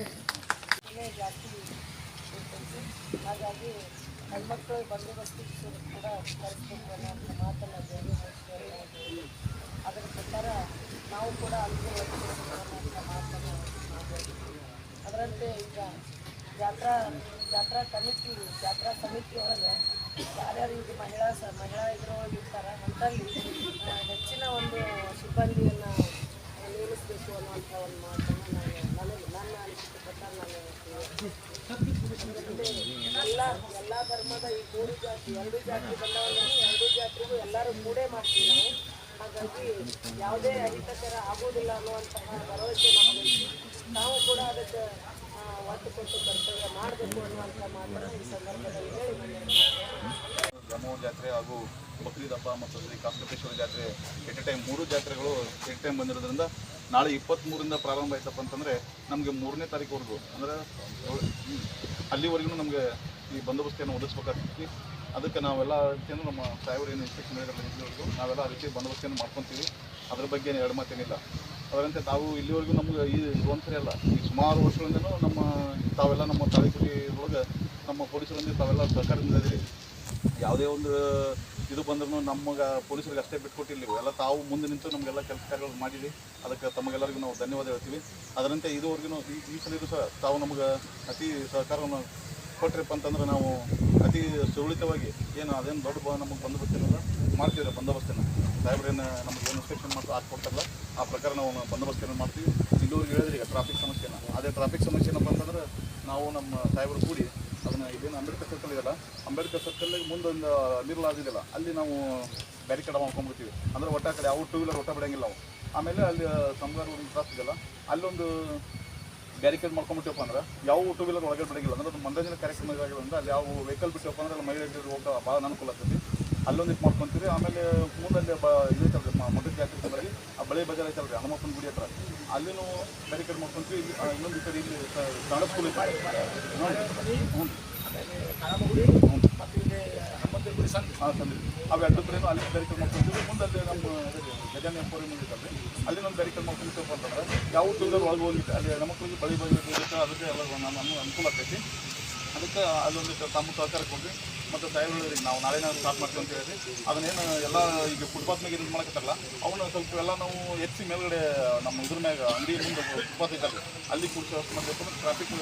ಹಾಗಾಗಿ ಹೆಣ್ಮಕ್ಳು ಕೂಡ ಅದರ ಪ್ರಕಾರ ನಾವು ಕೂಡ ಅನ್ನೋಂಥ ಮಾತನ್ನು ಅದರಂತೆ ಈಗ ಜಾತ್ರಾ ಜಾತ್ರಾ ಕಮಿಟಿ, ಜಾತ್ರಾ ಸಮಿತಿ ಒಳಗೆ ಯಾರ್ಯಾರು ಈಗ ಮಹಿಳಾ ಸ, ಮಹಿಳಾ ಇದ್ರೊಳಗೆ ಇರ್ತಾರೆ ಹೆಚ್ಚಿನ ಒಂದು ಸಿಬ್ಬಂದಿಯನ್ನು ನೇಮಿಸಬೇಕು ಅನ್ನುವಂಥ ಒಂದು ಮಾತನ್ನು ನಾನು, ನನಗೆ, ನನ್ನ ಅನಿಸಿಕೆ ಪ್ರಕಾರ ನಾನು. ಎಲ್ಲ ಎಲ್ಲ ಧರ್ಮದ ಈ ಮೂರು ಜಾತಿ, ಎರಡು ಜಾತಿ ಬಂದವರಲ್ಲಿ ಎರಡು ಜಾತಿಗೂ ಎಲ್ಲರೂ ಮೂಡೇ ಮಾಡ್ತೀವಿ ನಾವು ಹಾಗಾಗಿ ಯಾವುದೇ ಅಹಿತಕರ ಆಗೋದಿಲ್ಲ ಅನ್ನುವಂತಹ ಭರವಸೆ ನಾವು ಕೂಡ ಅದಕ್ಕೆ ಒತ್ತು ಕೊಟ್ಟು ಕರ್ತವ್ಯ ಮಾಡಬೇಕು ಅನ್ನುವಂಥ ಮಾತನ್ನು ಈ ಸಂದರ್ಭದಲ್ಲಿ ಹೇಳಿ ಬ್ರಹ್ಮೋ ಜಾತ್ರೆ ಹಾಗೂ ಬಕ್ರೀದ್ ಹಬ್ಬ ಮತ್ತು ಶ್ರೀ ಕಾಕಟೇಶ್ವರ ಜಾತ್ರೆ ಎಟ್ ಟೈಮ್ ಮೂರು ಜಾತ್ರೆಗಳು ಎಟ್ ಟೈಮ್ ಬಂದಿರೋದ್ರಿಂದ ನಾಳೆ ಇಪ್ಪತ್ತ್ಮೂರಿಂದ ಪ್ರಾರಂಭ ಆಯ್ತಪ್ಪ ಅಂತಂದರೆ ನಮಗೆ ಮೂರನೇ ತಾರೀಕುವರೆಗೂ ಅಂದ್ರೆ ಅಲ್ಲಿವರೆಗೂ ನಮಗೆ ಈ ಬಂದೋಬಸ್ತಿಯನ್ನು ಒದಗಿಸ್ಬೇಕಾಗ್ತೈತಿ. ಅದಕ್ಕೆ ನಾವೆಲ್ಲ ರೀತಿಯನ್ನು ನಮ್ಮ ಸಾಹೇಬರು ಏನು ಇನ್ಸ್ಪೆಕ್ಷನ್ ಇಲ್ಲಿವರೆಗೂ, ನಾವೆಲ್ಲ ರೀತಿ ಬಂದೋಬಸ್ತಿಯನ್ನು ಮಾಡ್ಕೊತೀವಿ. ಅದ್ರ ಬಗ್ಗೆ ಎರಡು ಮಾತೇನಿಲ್ಲ. ಅದರಂತೆ ತಾವು ಇಲ್ಲಿವರೆಗೂ ನಮ್ಗೆ ಈ ಒಂದ್ಸರಿ ಅಲ್ಲ, ಈ ಸುಮಾರು ವರ್ಷಗಳಿಂದನೂ ನಮ್ಮ ತಾವೆಲ್ಲ ನಮ್ಮ ತಾಲೂಕಿಗೆ ಒಳಗೆ ನಮ್ಮ ಪೊಲೀಸರೊಂದಿಗೆ ತಾವೆಲ್ಲ ಸಹಕಾರದಿಂದ ಇದ್ರಿ ಯಾವುದೇ ಒಂದು ಇದು ಬಂದ್ರೂ ನಮಗೆ ಪೊಲೀಸರಿಗೆ ಅಷ್ಟೇ ಬಿಟ್ಕೊಟ್ಟಿಲ್ಲ ಎಲ್ಲ ತಾವು ಮುಂದೆ ನಿಂತು ನಮಗೆಲ್ಲ ಕೆಲಸ ಕಾರ್ಯಗಳು ಮಾಡಿರಿ. ಅದಕ್ಕೆ ತಮಗೆಲ್ಲರಿಗೂ ನಾವು ಧನ್ಯವಾದ ಹೇಳ್ತೀವಿ. ಅದರಂತೆ ಇದುವರೆಗೂ ಈ ಈ ಸಲ ಸಹ ತಾವು ನಮಗೆ ಅತಿ ಸಹಕಾರವನ್ನು ಕೊಟ್ರಿಪ್ಪ ಅಂತಂದ್ರೆ ನಾವು ಅತಿ ಸುರಳಿತವಾಗಿ ಏನು ಅದೇನು ದೊಡ್ಡ ನಮಗೆ ಬಂದೋಬಸ್ತಿನಲ್ಲ ಮಾಡ್ತೀವಿ ಬಂದೋಬಸ್ತಿನ. ಸಾಹೇಬ್ರೇನು ನಮಗೆ ಏನು ಇನ್ಸ್ಪೆಕ್ಷನ್ ಮಾಡ್ತಾ ಹಾಕ್ಕೊಡ್ತಾರಲ್ಲ ಆ ಪ್ರಕಾರ ನಾವು ಬಂದೋಬಸ್ತಿನ ಮಾಡ್ತೀವಿ. ಇಲ್ಲಿವರೆಗೆ ಹೇಳಿದ್ರೆ ಈಗ ಟ್ರಾಫಿಕ್ ಸಮಸ್ಯೆನ. ಅದೇ ಟ್ರಾಫಿಕ್ ಸಮಸ್ಯೆ ಏನಪ್ಪ ಅಂತಂದ್ರೆ, ನಾವು ನಮ್ಮ ಸಾಹೇಬ್ರು ಕೂಡಿ ಅದನ್ನು ಇದೇನು ಅಂಬೇಡ್ಕರ್ ಸರ್ಕಲ್ ಇದೆಯಲ್ಲ ಅಂಬೇಡ್ಕರ್ ಸರ್ಕಲ್ಗೆ ಮುಂದೊಂದು ನಿರ್ಲಾಜ್ ಇದೆಯಲ್ಲ ಅಲ್ಲಿ ನಾವು ಬ್ಯಾರಿಕೇಡ್ ಮಾಡ್ಕೊಂಡ್ಬಿಡ್ತೀವಿ. ಅಂದ್ರೆ ಒಟ್ಟ ಕಡೆ ಯಾವ ಟೂ ವೀಲರ್ ಒಟ್ಟ ಬಿಡೋಂಗಿಲ್ಲ ನಾವು. ಆಮೇಲೆ ಅಲ್ಲಿ ಸಂಗಾರ ಕ್ರಾಸ್ ಇದೆಯಲ್ಲ ಅಲ್ಲೊಂದು ಬ್ಯಾರಿಕೇಡ್ ಮಾಡ್ಕೊಂಡ್ಬಿಟ್ಟಪ್ಪ ಅಂದ್ರೆ ಯಾವ ಟೂ ವೀಲರ್ ಒಳಗಡೆ ಬಿಡಗಿಲ್ಲ ಅಂದ್ರೆ ಅದು ಮನರಂಜನೆ ಕಾರ್ಯಕ್ರಮ ಅಲ್ಲಿ ಯಾವ ವೆಹಿಕಲ್ ಬಿಟ್ಟಪ್ಪ ಅಂದ್ರೆ ಅಲ್ಲಿ ಮಹಿಳೆಯರಿಗೆ ಹೋಗೋ ಭಾಳ ಅನುಕೂಲ ಆಗ್ತೈತಿ. ಇದು ಮಾಡ್ಕೊಂತೀವಿ. ಆಮೇಲೆ ಮುಂದಲ್ಲಿ ಬ ಇದು ಐತಲ್ರಿ ಮಠದ ಜಾತ್ರೆ ಸಲುವಾಗಿ ಆ ಬಳೆ ಬಜಾರ್ ಐತಲ್ರಿ, ಹನುಮಪ್ಪನ ಗುಡಿ ಹತ್ರ. ಅಲ್ಲಿನೂ ಬ್ಯಾರಿಕೇಡ್ ಮಾಡ್ಕೊಂತೀವಿ. ಇನ್ನೊಂದು ಕಡೆ ಇಲ್ಲಿ ಕನ್ನಡ ಐತೆ. ಹ್ಞೂ ಹಾಂ ತಂದ್ರಿ ಅವು ಎರಡು ಕಡೆನೂ ಅಲ್ಲಿ ಬ್ಯಾರಿಕೇಡ್ ಮಾಡ್ಕೊಂತೀವಿ ಮುಂದೆ ನಮ್ಮ ಗಜಾನ ಎಂಪೋರಿಯಂ ಇದ್ದಾರೆ ಅಲ್ಲಿ ಒಂದು ಬ್ಯಾರಿಕಲ್ ಮಾಡ್ಕೊಂಡು ಅಂತಂದ್ರೆ ಯಾವ ಉದ್ಯೋಗದಲ್ಲಿ ಒಳಗೆ ಹೋಗಿತ್ತು ಅಲ್ಲಿ ಹೆಣ್ಮಕ್ಳಿಗೆ ಬಳಿ ಬಳಿ ಅದಕ್ಕೆ ಎಲ್ಲ ನಮ್ಮ ನಮ್ಮ ಅನುಕೂಲ ಆಗ್ತೈತಿ ಅದಕ್ಕೆ ಅಲ್ಲೊಂದಿಷ್ಟು ತಮ್ಮ ಸಹಕಾರ ಕೊಡ್ರಿ ಮತ್ತು ಸಾಹೇಬ್ರು ನಾವು ನಾಳೆ ನಾವು ಸ್ಟಾರ್ಟ್ ಮಾಡ್ತೀವಿ ಅಂತ ಹೇಳಿ ಅದನ್ನೇನು ಎಲ್ಲ ಈಗ ಫುಟ್ಪಾತ್ ಮ್ಯಾಗ ಇದು ಮಾಡಕತ್ತಾರಲ್ಲ ಅವನ್ನ ಸ್ವಲ್ಪ ಎಲ್ಲ ನಾವು ಹೆಚ್ಚಿ ಮೇಲ್ಗಡೆ ನಮ್ಮ ಇದ್ರ ಮ್ಯಾಗ ಅಂಗಡಿ ಮುಂದೆ ಫುಟ್ಪಾತ್ ಇದ್ದಾರೆ ಅಲ್ಲಿ ಕೂಡ ಟ್ರಾಫಿಕ್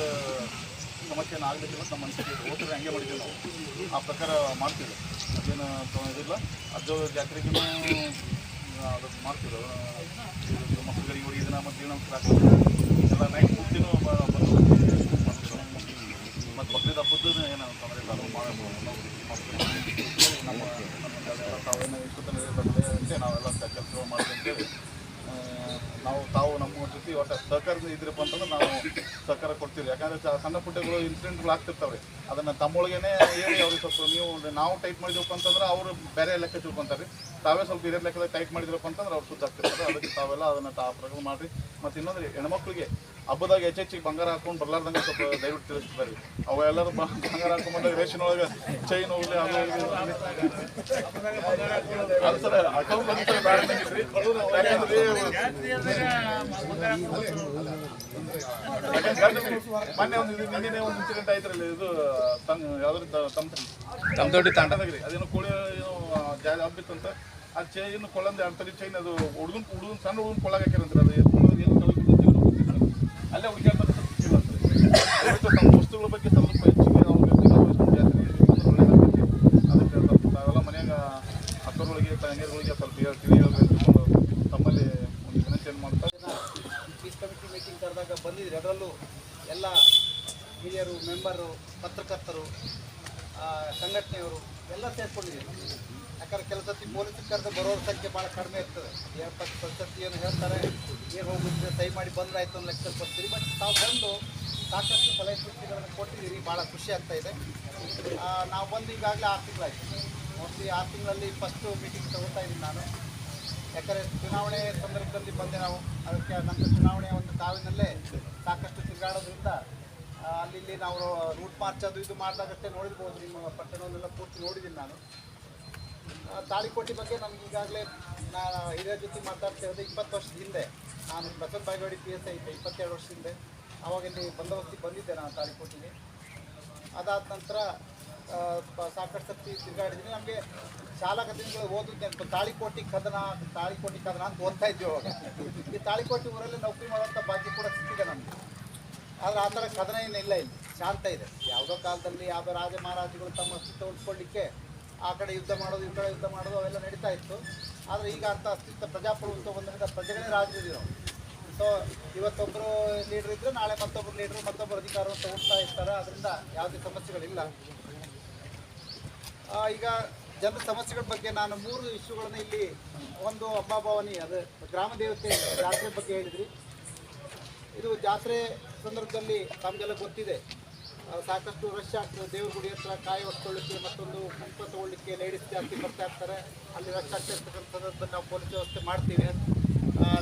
ಸಮಸ್ಯೆ ಆಗಬೇಕಿಲ್ಲ ನಮ್ಮ ಅನಿಸಿಕೆ ಹೋದ್ರೆ ಹಂಗೆ ಮಾಡಿದ್ದೀವಿ ನಾವು ಆ ಪ್ರಕಾರ ಮಾಡ್ತೀವಿ ಅದೇನು ಇದಿಲ್ಲ ಅದು ಜಾತ್ರೆಗೂ ಅದು ಮಾಡ್ತೀವಿ ಮಕ್ಕಳಿಗೆ ಹೋಗಿ ಇದನ್ನ ಮತ್ತು ದಿನ ಎಲ್ಲ ನೈಟ್ ಪೂರ್ತಿನೂ ಬಂದು ಮತ್ತು ಬಕ್ರೀದ್ ಹಬ್ಬದ್ದು ಏನು ತೊಂದರೆ ಇಲ್ಲ ಮಾಡಬಹುದು. ನಮ್ಮ ನಮ್ಮ ತಾವೇನು ಇಷ್ಟು ನಾವೆಲ್ಲ ಕೆಲಸಗಳು ಮಾಡ್ತೀವಿ ನಾವು ತಾವು ನಮ್ಮ ಜೊತೆ ಒಟ್ಟು ಸಹಕಾರದಿಂದ ಇದ್ರಪ್ಪ ಅಂತಂದ್ರೆ ನಾವು ಸಹಕಾರ ಕೊಡ್ತೀವಿ. ಯಾಕಂದ್ರೆ ಸಣ್ಣ ಪುಟ್ಟಗಳು ಇನ್ಸಿಡೆಂಟ್ಗಳು ಆಗ್ತಿರ್ತವೆ ಅದನ್ನು ತಮ್ಮೊಳಗೇನೆ ಹೇಳಿ ಅವ್ರಿಗೆ ಸ್ವಲ್ಪ ನೀವು ನಾವು ಟೈಪ್ ಮಾಡಿದ್ವಪ್ಪ ಅಂತಂದ್ರೆ ಅವರು ಬೇರೆ ಲೆಕ್ಕ ತಿಳ್ಕೊಂತಾರೆ ತಾವೇ ಸ್ವಲ್ಪ ಇದೇ ಲೆಕ್ಕದಾಗ ಟೈಪ್ ಮಾಡಿದ್ರಪ್ಪ ಅಂತಂದ್ರೆ ಅವ್ರು ಸುದ್ದ ಆಗ್ತಿರ್ತಾರೆ. ಅದಕ್ಕೆ ತಾವೆಲ್ಲ ಅದನ್ನು ತಾ ಪ್ರಕಾರ ಮಾಡಿರಿ. ಮತ್ತು ಇನ್ನೊಂದ್ರೆ, ಹೆಣ್ಮಕ್ಳಿಗೆ ಹಬ್ಬದಾಗ ಹೆಚ್ಚೆಚ್ಚಿಗೆ ಬಂಗಾರ ಹಾಕೊಂಡು ಬರ್ಲಾರ್ದಂಗೆ ಸ್ವಲ್ಪ ದಯವಿಟ್ಟು ತಿಳಿಸ್ತಾರೆ ಅವೆಲ್ಲರೂ ಬಂಗಾರ ಹಾಕೊಂಡು ಬಂದಾಗ ರೇಷನ್ ಒಳಗೆ ಚೈನ್ ಹೋಗ್ಲಿ ಅದು ಸರ್ ಅಕೌಂಟ್ ಮೊನ್ನೆ ಒಂದು ನಿನ್ನೆ ಒಂದು ಇನ್ಸಿಡೆಂಟ್ ಆಯ್ತಲ್ಲ ಇದು ಯಾವ್ದ್ರ ತಮ್ಮ ತಮ್ಮ ದೊಡ್ಡ ತಾಂಡದಾಗ್ರಿ ಅದೇನೋ ಕೋಳಿ ಏನೋ ಜಾಗ ಹಬ್ಬಿತ್ತಂತ ಆ ಚೈನ್ ಕೊಳ್ಳಂದ ಎರಡು ತಲೆ ಚೈನ್ ಅದು ಹುಡುಗನ್ ಹುಡುಗನ್ ಸಣ್ಣ ಹುಡುಗನ್ ಕೊಳ್ಳಾಗ ಹಾಕಿರಂತ ಅದು ಏನು. ಅಲ್ಲೇ. ದಯವಿಟ್ಟು ತಮ್ಮ ವಸ್ತುಗಳ ಬಗ್ಗೆ ಸ್ವಲ್ಪ ಹೆಚ್ಚಿಗೆ ನಾವು ಜಾತ್ರೆ ಒಳ್ಳೇದಾಗ್ತೈತಿ ಅದಕ್ಕೆ ಸ್ವಲ್ಪ ನಾವೆಲ್ಲ ಮನ್ಯಾಗ ಅಕ್ಕರೊಳಗೆ ತಂಗಿಯರುಗಳಿಗೆ ಸ್ವಲ್ಪ ಹೇಳಿ ತಿಳಿ ಹೇಳ್ಬೇಕು ಅಂತ ತಮ್ಮಲ್ಲಿ ಒಂದು ವಿನಂತಿಯನ್ನು ಮಾಡ್ತಾ ಪೀಸ್ ಕಮಿಟಿ ಮೀಟಿಂಗ್ ಕರೆದಾಗ ಬಂದಿದ್ರಿ ಅದರಲ್ಲೂ ಎಲ್ಲ ಹಿರಿಯರು ಮೆಂಬರು ಪತ್ರಕರ್ತರು ಆ, ಸಂಘಟನೆಯವರು ಎಲ್ಲ ಸೇರ್ಕೊಂಡಿದ್ದೀವಿ ಯಾಕಂದ್ರೆ ಕೆಲವು ಸತಿ ಪೊಲೀಸ್ ಕರೆದು ಬರೋರ ಸಂಖ್ಯೆ ಭಾಳ ಕಡಿಮೆ ಇರ್ತದೆ ಎಪ್ಪತ್ತು ಪ್ರತಿಶತ ಏನು ಹೇಳ್ತಾರೆ ಏನು ಸಹಿ ಮಾಡಿ ಬಂದ್ರಾಯ್ತು ಅನ್ನೋ ಲೆಕ್ಕದಲ್ಲಿ ಬರ್ತೀರಿ ಬಟ್ ತಾವು ಬಂದು ಸಾಕಷ್ಟು ಸಲಹೆ ಸೂಚನೆಗಳನ್ನು ಕೊಟ್ಟಿದ್ದೀರಿ. ಭಾಳ ಖುಷಿ ಆಗ್ತಾ ಇದೆ. ನಾವು ಬಂದು ಈಗಾಗಲೇ ಆರು ತಿಂಗಳಾಯ್ತು. ಮೋಸ್ಟ್ಲಿ ಆರು ತಿಂಗಳಲ್ಲಿ ಫಸ್ಟು ಮೀಟಿಂಗ್ ತಗೋತಾ ಇದ್ದೀನಿ ನಾನು. ಯಾಕಂದರೆ ಚುನಾವಣೆ ಸಂದರ್ಭದಲ್ಲಿ ಬಂದೆ ನಾವು. ಅದಕ್ಕೆ ನಮ್ಮ ಚುನಾವಣೆ ಒಂದು ಕಾವಿನಲ್ಲೇ ಸಾಕಷ್ಟು ತಿರುಗಾಡೋದ್ರಿಂದ ಅಲ್ಲಿ ನಾವು ರೂಟ್ ಮಾರ್ಚ್ ಅದು ಇದು ಮಾಡಿದಾಗಷ್ಟೇ ನೋಡಿರ್ಬೋದು. ನಿಮ್ಮ ಪಟ್ಟಣವನ್ನೆಲ್ಲ ಪೂರ್ತಿ ನೋಡಿದ್ದೀನಿ ನಾನು. ತಾಳಿಕೋಟೆ ಬಗ್ಗೆ ನನಗೆ ಈಗಾಗಲೇ ನಾ ಹಿರಿಯರ ಜೊತೆ ಮಾತಾಡ್ತಾ ಇರೋದು ಇಪ್ಪತ್ತು ವರ್ಷದ ಹಿಂದೆ. ನಾನು Basava Bagewadi P S I ಇದ್ದೆ, ಇಪ್ಪತ್ತೆರಡು ವರ್ಷದಿಂದ ಅವಾಗ ಇಲ್ಲಿ ಬಂದೋಬಸ್ತಿಗೆ ಬಂದಿದ್ದೆ ನಾನು ತಾಳಿಕೋಟಿಗೆ. ಅದಾದ ನಂತರ ಸಾಕಷ್ಟು ಸರ್ತಿ ತಿರುಗಾಡಿದ್ದೀನಿ ನಮಗೆ ಶಾಲಾ ಕಥೆಗಳು ಓದಿದ್ದೆ ಅಂತ ತಾಳಿಕೋಟಿ ಕದನ ತಾಳಿಕೋಟಿ ಕದನ ಅಂತ ಓದ್ತಾ ಇದ್ವಿ ಅವಾಗ. ಈ ತಾಳಿಕೋಟಿ ಊರಲ್ಲಿ ನೌಕರಿ ಮಾಡುವಂಥ ಭಾಗ್ಯ ಕೂಡ ಸಿಕ್ಕಿದೆ ನಮಗೆ. ಆದರೆ ಆ ಥರ ಕದನ ಏನಿಲ್ಲ ಇಲ್ಲಿ ಶಾಂತ ಇದೆ. ಯಾವುದೋ ಕಾಲದಲ್ಲಿ ಯಾವುದೋ ರಾಜ ಮಹಾರಾಜಗಳು ತಮ್ಮ ಅಸ್ತಿತ್ವ ಉಳಿಸ್ಕೊಳ್ಳಿಕ್ಕೆ ಆ ಕಡೆ ಯುದ್ಧ ಮಾಡೋದು, ಈ ಕಡೆ ಯುದ್ಧ ಮಾಡೋದು ಅವೆಲ್ಲ ನಡೀತಾ ಇತ್ತು. ಆದರೆ ಈಗ ಅಂಥ ಅಸ್ತಿತ್ವ ಪ್ರಜಾಪ್ರಭುತ್ವ ಬಂದಾಗ ಪ್ರಜೆಗಳೇ ನಾವು ಸೊ ಇವತ್ತೊಬ್ಬರು ಲೀಡ್ರ್ ಇದ್ದರೆ ನಾಳೆ ಮತ್ತೊಬ್ಬರು ಲೀಡ್ರು ಮತ್ತೊಬ್ಬರು ಅಧಿಕಾರವನ್ನು ತಗೊಳ್ತಾ ಇರ್ತಾರೆ. ಅದರಿಂದ ಯಾವುದೇ ಸಮಸ್ಯೆಗಳಿಲ್ಲ. ಈಗ ಜನರ ಸಮಸ್ಯೆಗಳ ಬಗ್ಗೆ ನಾನು ಮೂರು ಇಶ್ಯೂಗಳನ್ನು ಇಲ್ಲಿ ಒಂದು ಹಬ್ಬಭಾವನಿ ಅದು ಗ್ರಾಮ ದೇವತೆ ಜಾತ್ರೆ ಬಗ್ಗೆ ಹೇಳಿದ್ರಿ. ಇದು ಜಾತ್ರೆ ಸಂದರ್ಭದಲ್ಲಿ ತಮಗೆಲ್ಲ ಗೊತ್ತಿದೆ. ಸಾಕಷ್ಟು ರಶ್ ಆಗ್ತದೆ. ದೇವ್ರ ಗುಡಿ ಹತ್ರ ಕಾಯಿ ಹೊತ್ಕೊಳ್ಳಿಕ್ಕೆ ಮತ್ತೊಂದು ಕುಂಪ ತಗೊಳ್ಳಿಕ್ಕೆ ಲೇಡೀಸ್ ಜಾಸ್ತಿ ಬರ್ತಾ ಇರ್ತಾರೆ. ಅಲ್ಲಿ ರಶ್ ಆಗ್ತಾ ನಾವು ಪೊಲೀಸ್ ವ್ಯವಸ್ಥೆ ಮಾಡ್ತೀವಿ.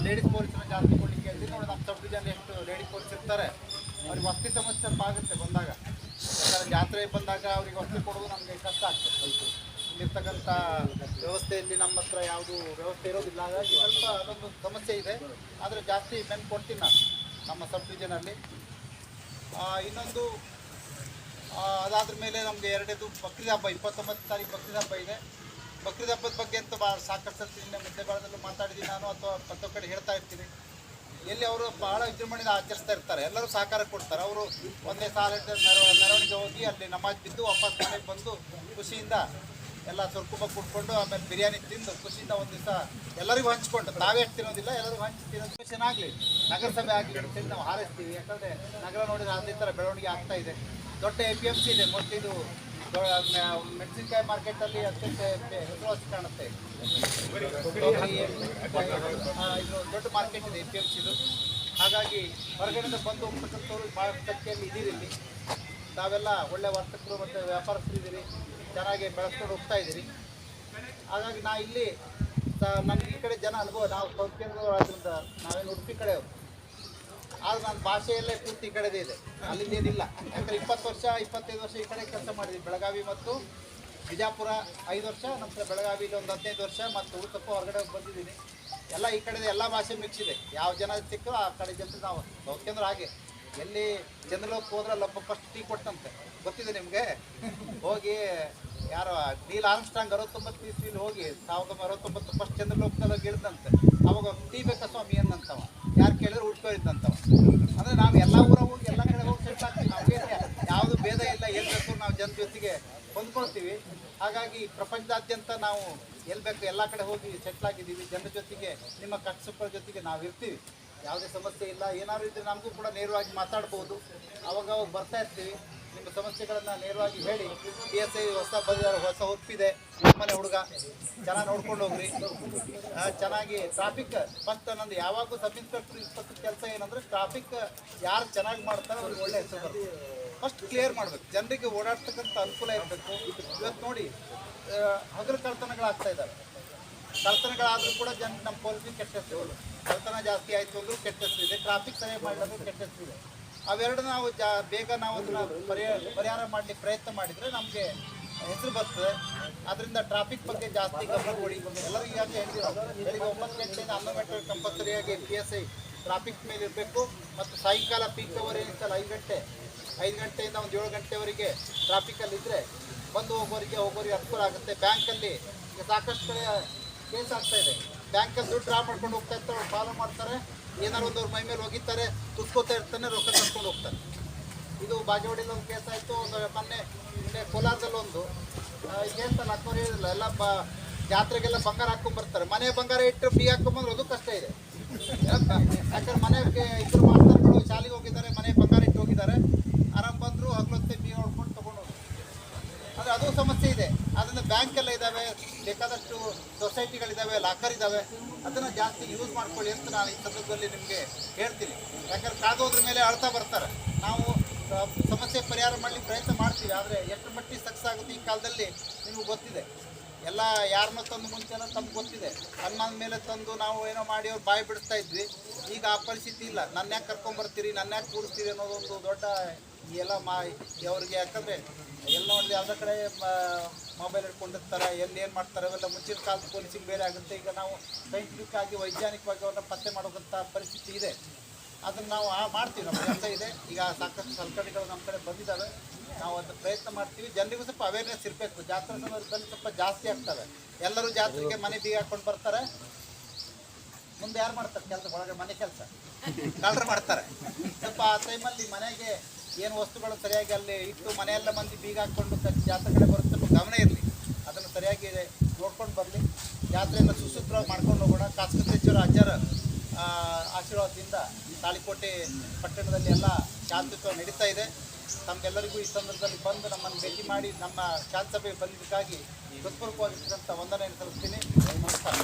ಲೇಡೀಸ್ ಪೊಲೀಸರ ಜಾಸ್ತಿ ಕೊಡಲಿಕ್ಕೆ ಅಲ್ಲಿ ನೋಡಿ ನಮ್ಮ ಸಬ್ ಡಿವಿಷನ್ ಎಷ್ಟು ಲೇಡೀಸ್ ಪೊಲೀಸ್ ಇರ್ತಾರೆ. ಅವ್ರಿಗೆ ವಸ್ತಿ ಸಮಸ್ಯೆ ಸ್ವಲ್ಪ ಆಗುತ್ತೆ ಬಂದಾಗ. ಯಾಕಂದ್ರೆ ಜಾತ್ರೆ ಬಂದಾಗ ಅವ್ರಿಗೆ ವಸ್ತಿ ಕೊಡೋದು ನಮಗೆ ಕಷ್ಟ ಆಗ್ತದೆ. ಸ್ವಲ್ಪ ಇಲ್ಲಿರ್ತಕ್ಕಂಥ ವ್ಯವಸ್ಥೆಯಲ್ಲಿ ನಮ್ಮ ಹತ್ರ ಯಾವುದು ವ್ಯವಸ್ಥೆ ಇರೋದಿಲ್ಲ. ಹಾಗಾಗಿ ಸ್ವಲ್ಪ ಅದೊಂದು ಸಮಸ್ಯೆ ಇದೆ. ಆದರೆ ಜಾಸ್ತಿ ಬೆನ್ನು ಕೊಡ್ತೀನಿ ನಾನು ನಮ್ಮ ಸಬ್ ಡಿವಿಷನಲ್ಲಿ ಇನ್ನೊಂದು ಅದಾದ್ರ ಮೇಲೆ ನಮಗೆ ಎರಡನೇದು ಬಕ್ರೀದ್ ಹಬ್ಬ ಇಪ್ಪತ್ತೊಂಬತ್ತು ತಾರೀಕು ಬಕ್ರೀದ್ ಹಬ್ಬ ಇದೆ. ಬಕ್ರೀದ್ ಹಬ್ಬದ ಬಗ್ಗೆ ಅಂತ ಭಾಳ ಸಾಕಷ್ಟು ನಿನ್ನೆ ಮುದ್ದೆಗಳದಲ್ಲೂ ಮಾತಾಡಿದ್ದೀನಿ ನಾನು ಅಥವಾ ಪ್ರತಿ ಕಡೆ ಹೇಳ್ತಾ ಇರ್ತೀನಿ. ಎಲ್ಲಿ ಅವರು ಬಹಳ ವಿಜೃಂಭಣೆಯಿಂದ ಆಚರಿಸ್ತಾ ಇರ್ತಾರೆ. ಎಲ್ಲರೂ ಸಹಕಾರ ಕೊಡ್ತಾರೆ. ಅವರು ಒಂದೇ ಸಾಲ ಮೆರವಣಿಗೆ ಹೋಗಿ ಅಲ್ಲಿ ನಮಾಜ್ ಬಿದ್ದು ವಾಪಸ್ ಮನೆಗೆ ಬಂದು ಖುಷಿಯಿಂದ ಎಲ್ಲ ಸುರ್ಕುಂಬ ಕುಟ್ಕೊಂಡು ಆಮೇಲೆ ಬಿರಿಯಾನಿ ತಿಂದು ಖುಷಿಯಿಂದ ಒಂದು ದಿವಸ ಎಲ್ಲರಿಗೂ ಹಂಚ್ಕೊಂಡು ಎಷ್ಟು ತಿನ್ನೋದಿಲ್ಲ, ಎಲ್ಲರಿಗೂ ಹಂಚಿ ತಿನ್ನೋದು. ಚೆನ್ನಾಗಲಿ. ನಗರಸಭೆ ಆಗಲಿ ನಾವು ಹಾರೈಸ್ತೀವಿ. ಯಾಕಂದರೆ ನಗರ ನೋಡಿದ್ರೆ ಅದೇ ಥರ ಬೆಳವಣಿಗೆ ಆಗ್ತಾ ಇದೆ. ದೊಡ್ಡ ಎ ಪಿ ಎಂ ಸಿ ಇದೆ. ಇದು ಮೆಣಸಿನಕಾಯಿ ಮಾರ್ಕೆಟಲ್ಲಿ ಅತ್ಯಂತ ಹೆಸರುವಾಸಿ ಕಾಣುತ್ತೆ. ಇದು ದೊಡ್ಡ ಮಾರ್ಕೆಟ್ ಇದೆ ಎ ಪಿ ಎಂ ಸಿದು ಹಾಗಾಗಿ ಹೊರಗಡೆಯಿಂದ ಬಂದು ಹೋಗ್ತಕ್ಕಂಥವ್ರು ಭಾಳ ಸಂಖ್ಯೆಯಲ್ಲಿ ಇದ್ದೀರಿ ಇಲ್ಲಿ. ತಾವೆಲ್ಲ ಒಳ್ಳೆ ವರ್ತಕರು ಮತ್ತು ವ್ಯಾಪಾರಸ್ಥರು ಇದ್ದೀರಿ ಚೆನ್ನಾಗಿ ಬೆಳೆಸ್ಕೊಂಡು ಹೋಗ್ತಾ ಇದ್ದೀರಿ. ಹಾಗಾಗಿ ನಾ ಇಲ್ಲಿ ನನಗೆ ಈ ಕಡೆ ಜನ ಅನುಭವ ನಾವು ಸೌತ್ ಕೇಂದ್ರದವರಾದ್ರಿಂದ ನಾವೇನು ಉಡುಪಿ ಕಡೆಯವರು ಆದ್ರೆ ನನ್ನ ಭಾಷೆಯಲ್ಲೇ ಪೂರ್ತಿ ಕಡೆದೇ ಇದೆ. ಅಲ್ಲಿಂದೇನಿಲ್ಲ ಯಾಕಂದ್ರೆ ಇಪ್ಪತ್ತು ವರ್ಷ, ಇಪ್ಪತ್ತೈದು ವರ್ಷ ಈ ಕಡೆ ಕೆಲಸ ಮಾಡಿದ್ವಿ ಬೆಳಗಾವಿ ಮತ್ತು ಬಿಜಾಪುರ ಐದು ವರ್ಷ, ನಂತರ ಬೆಳಗಾವಿಲಿ ಒಂದು ಹದಿನೈದು ವರ್ಷ ಮತ್ತು ಉಡುಪಪ್ಪ ಹೊರಗಡೆ ಬಂದಿದ್ದೀನಿ. ಎಲ್ಲ ಈ ಕಡೆದು ಎಲ್ಲ ಭಾಷೆ ಮಿಕ್ಸ್ ಇದೆ. ಯಾವ ಜನ ಸಿಕ್ಕೋ ಆ ಕಡೆ ಜನ ನಾವು ಸೌಖ್ಯಂದ್ರೆ ಹಾಗೆ. ಎಲ್ಲಿ ಚಂದ್ರಲೋಕ್ ಹೋದ್ರೆ ಅಲ್ಲೊಬ್ಬ ಫಸ್ಟ್ ಟೀ ಕೊಟ್ಟಂತೆ. ಗೊತ್ತಿದೆ ನಿಮಗೆ? ಹೋಗಿ ಯಾರೋ ನೀಲ್ ಆರ್ಮ್ಸ್ಟ್ರಾಂಗ್ ಅರವತ್ತೊಂಬತ್ತು ಇಸ್ವಿಲಿ ಹೋಗಿ ಸಾವಿರದ ಅರವತ್ತೊಂಬತ್ತು ಫಸ್ಟ್ ಚಂದ್ರಲೋಕದಾಗ ಇಳಿದಂತೆ. ಅವಾಗ ಟೀ ಬೇಕಾ ಸ್ವಾಮಿ ಅನ್ನಂತವ. ಯಾರು ಕೇಳಿದ್ರೆ ಉಟ್ಕೊಂಡಿದ್ದಂತವ ಅಂದರೆ ನಾವು ಎಲ್ಲ ಊರ ಹೋಗಿ ಎಲ್ಲ ಕಡೆ ಹೋಗಿ ಸೆಟ್ಲ್ ಆಗ್ತೀವಿ. ಯಾವುದು ಭೇದ ಇಲ್ಲ ಎಲ್ಲಿ ಬೇಕು ನಾವು ಜನ ಜೊತೆಗೆ ಹೊಂದ್ಕೊಳ್ತೀವಿ. ಹಾಗಾಗಿ ಪ್ರಪಂಚದಾದ್ಯಂತ ನಾವು ಎಲ್ಲಿ ಬೇಕು ಎಲ್ಲ ಕಡೆ ಹೋಗಿ ಸೆಟ್ಲ್ ಆಗಿದ್ದೀವಿ. ಜನರ ಜೊತೆಗೆ, ನಿಮ್ಮ ಸುಖಗಳ ಜೊತೆಗೆ ನಾವು ಇರ್ತೀವಿ. ಯಾವುದೇ ಸಮಸ್ಯೆ ಇಲ್ಲ. ಏನಾದ್ರು ಇದ್ರೆ ನಮಗೂ ಕೂಡ ನೇರವಾಗಿ ಮಾತಾಡ್ಬೋದು. ಅವಾಗ ಅವಾಗ ಬರ್ತಾ ಇರ್ತೀವಿ. ನಿಮ್ಮ ಸಮಸ್ಯೆಗಳನ್ನು ನೇರವಾಗಿ ಹೇಳಿ. ಪಿ ಎಸ್ ಐ ಹೊಸ ಬಂದಿದ್ದಾರೆ ಹೊಸ ಒಪ್ಪಿದೆ ನಮ್ಮನೆ ಹುಡುಗ, ಚೆನ್ನಾಗಿ ನೋಡ್ಕೊಂಡು ಹೋಗ್ರಿ. ಚೆನ್ನಾಗಿ ಟ್ರಾಫಿಕ್ ಫಸ್ಟ್ ನಂದು ಯಾವಾಗೂ ಸಬ್ ಇನ್ಸ್ಪೆಕ್ಟರ್ ಇನ್ಸ್ಪೆಕ್ಟರ್ ಕೆಲಸ ಏನಂದ್ರೆ ಟ್ರಾಫಿಕ್ ಯಾರು ಚೆನ್ನಾಗಿ ಮಾಡ್ತಾರೆ ಅವ್ರಿಗೆ ಒಳ್ಳೆ ಹೆಸರು ಬರುತ್ತೆ. ಫಸ್ಟ್ ಕ್ಲಿಯರ್ ಮಾಡಬೇಕು. ಜನರಿಗೆ ಓಡಾಡ್ತಕ್ಕಂಥ ಅನುಕೂಲ ಇರಬೇಕು. ಇವತ್ತು ನೋಡಿ ಹಗಲು ಕಳ್ತನಗಳಾಗ್ತಾ ಇದ್ದಾರೆ ಕಳ್ತನಗಳಾದರೂ ಕೂಡ ಜನ ನಮ್ಮ ಪೊಲೀಸಿಗೆ ಕೆಟ್ಟ ಹೆಸರು. ಕಳ್ತನ ಜಾಸ್ತಿ ಆಯಿತು ಅಂದ್ರೂ ಕೆಟ್ಟ ಹೆಸರು ಇದೆ. ಟ್ರಾಫಿಕ್ ಸರಿಯಾಗಿ ಮಾಡಿದ್ರು ಕೆಟ್ಟ ಹೆಸರು ಇದೆ. ಅವೆರಡು ನಾವು ಜಾ, ಬೇಗ ನಾವು ಅದನ್ನ ಪರಿಹಾರ ಪರಿಹಾರ ಮಾಡಲಿಕ್ಕೆ ಪ್ರಯತ್ನ ಮಾಡಿದರೆ ನಮಗೆ ಹೆಸರು ಬರ್ತದೆ. ಅದರಿಂದ ಟ್ರಾಫಿಕ್ ಬಗ್ಗೆ ಜಾಸ್ತಿ ಗಮನ ಕೊಡಿ. ಎಲ್ಲರೂ ಈಗಾಗಲೇ ಹೇಳ್ತೀವಿ ಬೆಳಿಗ್ಗೆ ಒಂಬತ್ತು ಗಂಟೆಯಿಂದ ಹನ್ನೊಂದು ಗಂಟೆ ಕಂಪಲ್ಸರಿಯಾಗಿ ಪಿ ಎಸ್ ಐ ಟ್ರಾಫಿಕ್ ಮೇಲೆ ಇರಬೇಕು. ಮತ್ತು ಸಾಯಂಕಾಲ ಪೀಕ್ ಅವರ್ ಏನಿತ್ತಲ್ಲ, ಐದು ಗಂಟೆ, ಐದು ಗಂಟೆಯಿಂದ ಒಂದು ಏಳು ಗಂಟೆವರೆಗೆ ಟ್ರಾಫಿಕಲ್ಲಿ ಇದ್ದರೆ ಬಂದು ಹೋಗೋರಿಗೆ ಹೋಗೋರಿಗೆ ಅನುಕೂಲ ಆಗುತ್ತೆ. ಬ್ಯಾಂಕಲ್ಲಿ ಸಾಕಷ್ಟು ಕಡೆ ಕೇಸ್ ಆಗ್ತಾ ಇದೆ. ಬ್ಯಾಂಕಲ್ಲಿ ದುಡ್ಡು ಡ್ರಾ ಮಾಡ್ಕೊಂಡು ಹೋಗ್ತಾ ಇರ್ತಾರೆ ಫಾಲೋ ಮಾಡ್ತಾರೆ. ಏನಾರು ಒಂದು ಅವ್ರ ಮೈ ಮೇಲೆ ಹೋಗಿರ್ತಾರೆ ತುತ್ಕೋತಾ ಇರ್ತಾನೆ, ರೊಕ್ಕ ಕಟ್ಕೊಂಡು ಹೋಗ್ತಾರೆ. ಇದು ಬಾಗೇವಾಡಿಲಿ ಒಂದು ಕೇಸ್ ಆಯಿತು, ಒಂದು ಮೊನ್ನೆ ಮೊನ್ನೆ ಕೋಲಾರದಲ್ಲಿ ಒಂದು. ಕೇಸಲ್ಲಿ ಹಾಕೋರು ಹೇಳಿಲ್ಲ ಎಲ್ಲ ಬ, ಜಾತ್ರೆಗೆಲ್ಲ ಬಂಗಾರ ಹಾಕೊಂಡ್ ಬರ್ತಾರೆ. ಮನೆ ಬಂಗಾರ ಇಟ್ಟು ಫ್ರೀ ಹಾಕೊಂಬಂದ್ರೆ ಅದು ಕಷ್ಟ ಇದೆ. ಯಾಕಂದ್ರೆ ಮನೆಗೆ ಇಬ್ಬರು ಮಾಸ್ತರ್ಗಳು ಶಾಲೆಗೆ ಹೋಗಿದ್ದಾರೆ, ಮನೆ ಬಂಗಾರ ಇಟ್ಟು ಹೋಗಿದ್ದಾರೆ. ಆರಾಮ್ ಬಂದರು, ಹಗ್ಲೊತ್ತೆ ಬಿ ಹೋಗಿ ಆದರೆ ಅದು ಸಮಸ್ಯೆ ಇದೆ. ಅದನ್ನು ಬ್ಯಾಂಕ್ ಇದ್ದಾವೆ ಬೇಕಾದಷ್ಟು ಸೊಸೈಟಿಗಳಿದ್ದಾವೆ ಲಾಕರ್ ಇದ್ದಾವೆ ಅದನ್ನು ಜಾಸ್ತಿ ಯೂಸ್ ಮಾಡ್ಕೊಳ್ಳಿ ಅಂತ ನಾನು ಈ ಸಂದರ್ಭದಲ್ಲಿ ನಿಮಗೆ ಹೇಳ್ತೀನಿ. ಯಾಕಂದ್ರೆ ಕಾದೋದ್ರ ಮೇಲೆ ಅಳ್ತಾ ಬರ್ತಾರೆ. ನಾವು ಸಮಸ್ಯೆ ಪರಿಹಾರ ಮಾಡಲಿಕ್ಕೆ ಪ್ರಯತ್ನ ಮಾಡ್ತೀವಿ, ಆದರೆ ಎಷ್ಟು ಮಟ್ಟಿಗೆ ಸಕ್ಸಸ್ ಆಗುತ್ತೆ ಈ ಕಾಲದಲ್ಲಿ ನಿಮಗೆ ಗೊತ್ತಿದೆ. ಎಲ್ಲ ಯಾರನ್ನ ತಂದು ಮುಂಚೆ ಎಲ್ಲ ತಮ್ಗೆ ಗೊತ್ತಿದೆ. ಅನ್ನದ ಮೇಲೆ ತಂದು ನಾವು ಏನೋ ಮಾಡಿ ಅವ್ರು ಬಾಯಿ ಬಿಡಿಸ್ತಾ ಇದ್ವಿ. ಈಗ ಆ ಪರಿಸ್ಥಿತಿ ಇಲ್ಲ. ನನ್ನ ಯಾಕೆ ಕರ್ಕೊಂಬರ್ತೀರಿ ನನ್ನ ಯಾಕೆ ಕೂಡಿಸ್ತೀರಿ ಅನ್ನೋದೊಂದು ದೊಡ್ಡ ಎಲ್ಲ ಮಾ ಅವ್ರಿಗೆ ಯಾಕಂದರೆ ಎಲ್ಲ ನೋಡಿದ್ರೆ ಯಾವುದೇ ಕಡೆ ಮೊಬೈಲ್ ಇಟ್ಕೊಂಡಿರ್ತಾರೆ ಎಲ್ಲಿ ಏನು ಮಾಡ್ತಾರೆ ಅವೆಲ್ಲ ಮುಂಚಿನ ಕಾಲದ ಪೊಲೀಸಿಗೆ ಬೇರೆ ಆಗುತ್ತೆ. ಈಗ ನಾವು ಸೈಂಟಿಫಿಕ್ ಆಗಿ ವೈಜ್ಞಾನಿಕವಾಗಿ ಅವ್ರನ್ನ ಪತ್ತೆ ಮಾಡೋಕ್ಕಂಥ ಪರಿಸ್ಥಿತಿ ಇದೆ. ಅದನ್ನು ನಾವು ಮಾಡ್ತೀವಿ. ನಮ್ಮ ಕೆಲಸ ಇದೆ. ಈಗ ಸಾಕಷ್ಟು ಸಲಕರಣೆಗಳು ನಮ್ಮ ಕಡೆ ಬಂದಿದ್ದಾವೆ. ನಾವು ಅದು ಪ್ರಯತ್ನ ಮಾಡ್ತೀವಿ. ಜನರಿಗೂ ಸ್ವಲ್ಪ ಅವೇರ್ನೆಸ್ ಇರಬೇಕು. ಜಾತ್ರೆ ಸಮಯದಲ್ಲಿ ಸ್ವಲ್ಪ ಜಾಸ್ತಿ ಆಗ್ತವೆ. ಎಲ್ಲರೂ ಜಾತ್ರೆಗೆ ಮನೆ ಬೀಗ ಹಾಕ್ಕೊಂಡು ಬರ್ತಾರೆ. ಮುಂದೆ ಯಾರು ಮಾಡ್ತಾರೆ? ಕೆಲಸ ಒಳಗೆ ಮನೆ ಕೆಲಸ. ಕಳ್ಳರು ಮಾಡ್ತಾರೆ. ಸ್ವಲ್ಪ ಆ ಟೈಮಲ್ಲಿ ಮನೆಗೆ ಏನು ವಸ್ತುಗಳು ಸರಿಯಾಗಿ ಅಲ್ಲಿ ಇಟ್ಟು ಮನೆಯೆಲ್ಲ ಮಂದಿ ಬೀಗ ಹಾಕ್ಕೊಂಡು ಜಾತ್ರೆ ಕಡೆ ಬರುತ್ತೆ ಗಮನ ಇರಲಿ. ಅದನ್ನು ಸರಿಯಾಗಿ ನೋಡ್ಕೊಂಡು ಬರಲಿ. ಜಾತ್ರೆಯನ್ನು ಸುಸೂತ್ರವಾಗಿ ಮಾಡ್ಕೊಂಡು ಹೋಗೋಣ. ಕಾಸ್ಕತೇಶ್ವರ ಅಜ್ಜರ ಆ, ಆಶೀರ್ವಾದದಿಂದ ತಾಳಿಕೋಟೆ ಪಟ್ಟಣದಲ್ಲಿ ಎಲ್ಲ ಶಾಂತಿತ್ವ ನಡೀತಾ ಇದೆ. ತಮಗೆಲ್ಲರಿಗೂ ಈ ಸಂದರ್ಭದಲ್ಲಿ ಬಂದು ನಮ್ಮನ್ನು ಭೇಟಿ ಮಾಡಿ ನಮ್ಮ ಶಾಂತಸಭೆಗೆ ಬಂದಿದ್ದಕ್ಕಾಗಿ ಹೃತ್ಪೂರ್ವಕವಾಗಿರ್ತಕ್ಕಂಥ ವಂದನೆಯನ್ನು ಸಲ್ಲಿಸ್ತೀನಿ. ನಮಸ್ಕಾರ